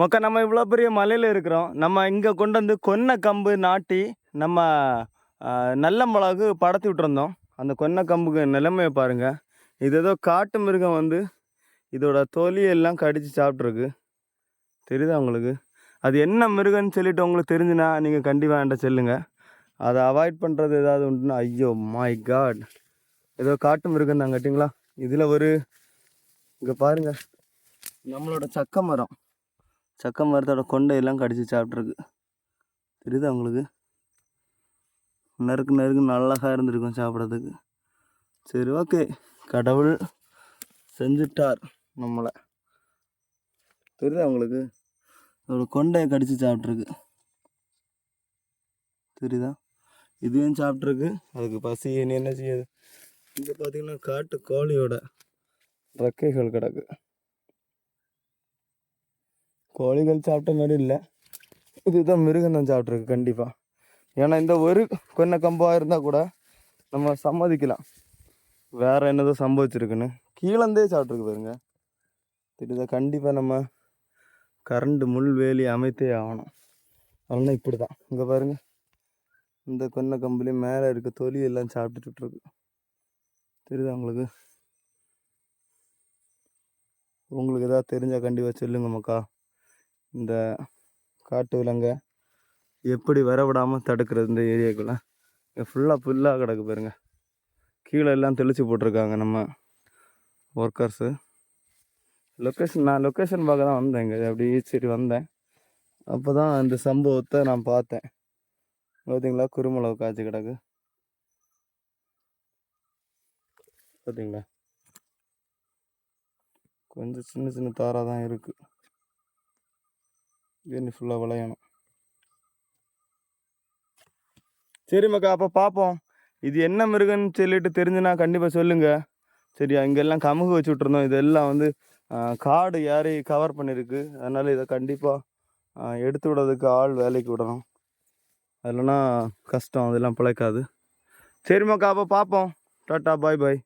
மொக்க நம்ம இவ்வளோ பெரிய மலையில் இருக்கிறோம். நம்ம இங்கே கொண்டு வந்து கொன்னை கம்பு நாட்டி நம்ம நல்ல மிளகு படத்தி விட்டுருந்தோம். அந்த கொன்னை கம்புக்கு நிலைமையை பாருங்கள் இது ஏதோ காட்டு மிருகம் வந்து இதோட தொலியெல்லாம் கடித்து சாப்பிட்ருக்கு தெரியுதா உங்களுக்கு? அது என்ன மிருகன்னு சொல்லிட்டு உங்களுக்கு தெரிஞ்சுனா நீங்கள் கண்டிப்பாக என்கிட்ட சொல்லுங்கள் அதை அவாய்ட் பண்ணுறது ஏதாவது உண்டுன்னா ஐயோ மை காட் ஏதோ காட்டு மிருகம் தான் கட்டிங்களா? இதில் ஒரு இங்கே பாருங்க. நம்மளோட சக்க மரம். சக்க மரத்தோட கொண்டையெல்லாம் கடிச்சு சாப்பிட்ருக்கு தெரியுதா அவங்களுக்கு நறுக்கு நறுக்கு நல்லகா இருந்திருக்கும் சாப்பிட்றதுக்கு. சரி ஓகே. கடவுள் செஞ்சுட்டார் நம்மளை. தெரியுது அவங்களுக்கு அதோட கொண்டையை கடிச்சு சாப்பிட்ருக்கு தெரியுதா? இதுவும் சாப்பிட்ருக்கு அதுக்கு பசி இனி என்ன செய்யுது இங்கே பார்த்தீங்கன்னா காட்டு கோழியோட ரெக்கைகள் கிடக்கு. கோழிகள் சாப்பிட்ட மாதிரி இல்லை. இதுதான் மிருகம் தான் சாப்பிட்ருக்கு கண்டிப்பாக ஏன்னா இந்த ஒரு கொன்னை கம்பாக இருந்தால் கூட நம்ம சம்மதிக்கலாம். வேறு என்னதோ சம்பவிச்சிருக்குன்னு. கீழந்தே சாப்பிட்ருக்கு பாருங்க. தெரியுதா? கண்டிப்பாக நம்ம கரண்ட் முள் வேலி அமைத்தே ஆகணும். அதனால் இப்படி தான் இங்கே பாருங்க. இந்த கொன்னை கம்புலேயும் மேலே இருக்க தொலி எல்லாம் சாப்பிட்டுட்டு இருக்கு தெரியுதா உங்களுக்கு? உங்களுக்கு எதாவது தெரிஞ்சால் கண்டிப்பாக சொல்லுங்க மக்கா. இந்த காட்டு விலங்கை எப்படி வரவிடாமல் தடுக்கிறது இந்த ஏரியாக்குள்ளே? ஃபுல்லாக புல்லாக கிடக்கு பாருங்க. கீழே எல்லாம் தெளித்து போட்டிருக்காங்க நம்ம ஒர்க்கர்ஸு லொக்கேஷன் நான் லொக்கேஷன் பார்க்க தான் வந்தேன் இங்கே. அப்படியே சரி வந்தேன். அப்போ தான் இந்த சம்பவத்தை நான் பார்த்தேன். பார்த்தீங்களா குருமிளகு காய்ச்சி கிடக்கு. பார்த்தீங்களா கொஞ்சம் சின்ன சின்ன தாராக தான் இருக்குது இது ஃபுல்லாக விளையணும். சரி மக்கா அப்போ பார்ப்போம் இது என்ன மிருகன்னு சொல்லிட்டு தெரிஞ்சுனா கண்டிப்பாக சொல்லுங்கள் சரியா இங்கெல்லாம் கமுகு வச்சு விட்ருந்தோம் இதெல்லாம் வந்து காடு யாரையும் கவர் பண்ணியிருக்கு அதனால் இதை கண்டிப்பாக எடுத்து விடுறதுக்கு ஆள் வேலைக்கு விடணும். இல்லைன்னா கஷ்டம் அதெல்லாம் பிழைக்காது. சரி மக்கா அப்போ பார்ப்போம் டாட்டா பாய் பாய்.